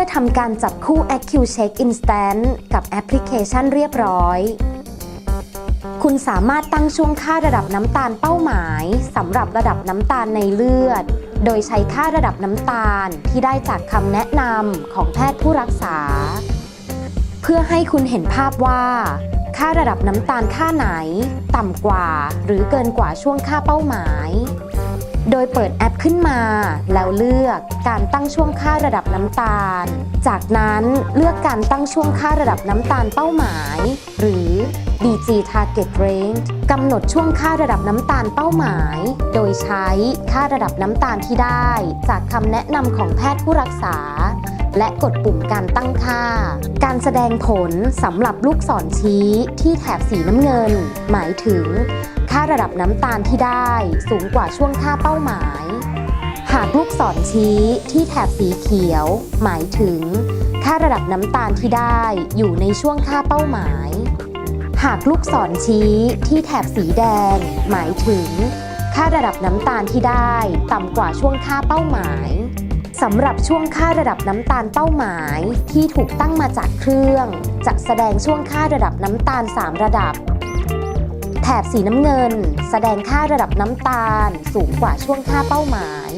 มื่อทำการจับคู่ AccuCheck Instant กับแอปพลิเคชันเรียบร้อย คุณสามารถตั้งช่วงค่าระดับน้ำตาลเป้าหมายสำหรับระดับน้ำตาลในเลือด โดยใช้ค่าระดับน้ำตาลที่ได้จากคำแนะนำของแพทย์ผู้รักษา เพื่อให้คุณเห็นภาพว่า ค่าระดับน้ำตาลค่าไหน ต่ำกว่าหรือเกินกว่าช่วงค่าเป้าหมาย โดยเปิดแอปขึ้นมา แล้วเลือกการตั้งช่วงค่าระดับน้ำตาล จากนั้นเลือกการตั้งช่วงค่าระดับน้ำตาลเป้าหมาย หรือ DG Target Range กำหนดช่วงค่าระดับน้ำตาลเป้าหมาย โดยใช้ค่าระดับน้ำตาลที่ได้ จากคำแนะนำของแพทย์ผู้รักษา และกดปุ่มการตั้งค่า การแสดงผลสำหรับลูกศรชี้ที่แถบสีน้ำเงิน หมายถึง ค่าระดับน้ำตาลที่ได้สูงกว่าช่วงค่าเป้าหมาย หากลูกศรชี้ที่แถบสีเขียว หมายถึง ค่าระดับน้ำตาลที่ได้อยู่ในช่วงค่าเป้าหมาย หากลูกศรชี้ที่แถบสีแดง หมายถึง ค่าระดับน้ำตาลที่ได้ต่ำกว่าช่วงค่าเป้าหมายสำหรับช่วงค่าระดับน้ำตาลเป้าหมายที่ถูกตั้งมาจากเครื่อง จะแสดงช่วงค่าระดับน้ำตาล 3 ระดับ ถบสีน้ำเงิน แสดงค่าระดับน้ำตาล สูงกว่าช่วงค่าเป้าหมาย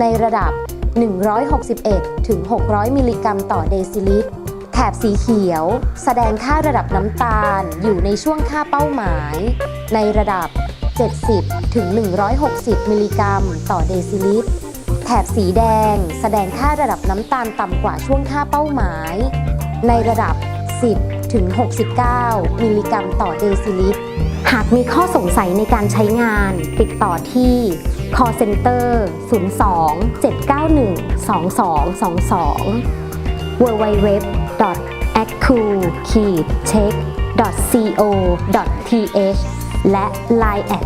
ในระดับ 161 ถึง 600 มิลลิกรัมต่อเดซิลิตร แถบสีเขียว แสดงค่าระดับน้ำตาลอยู่ในช่วงค่าเป้าหมาย ในระดับ 70 ถึง 160 มิลลิกรัมต่อเดซิลิตร แถบสีแดง แสดงค่าระดับน้ำตาลต่ำกว่าช่วงค่าเป้าหมาย ในระดับ 10 ถึง 69 มิลลิกรัมต่อเดซิลิตร หากมีข้อสงสัยในการใช้งาน ติดต่อที่ call center 02 791 2222 www accu check co th และ line at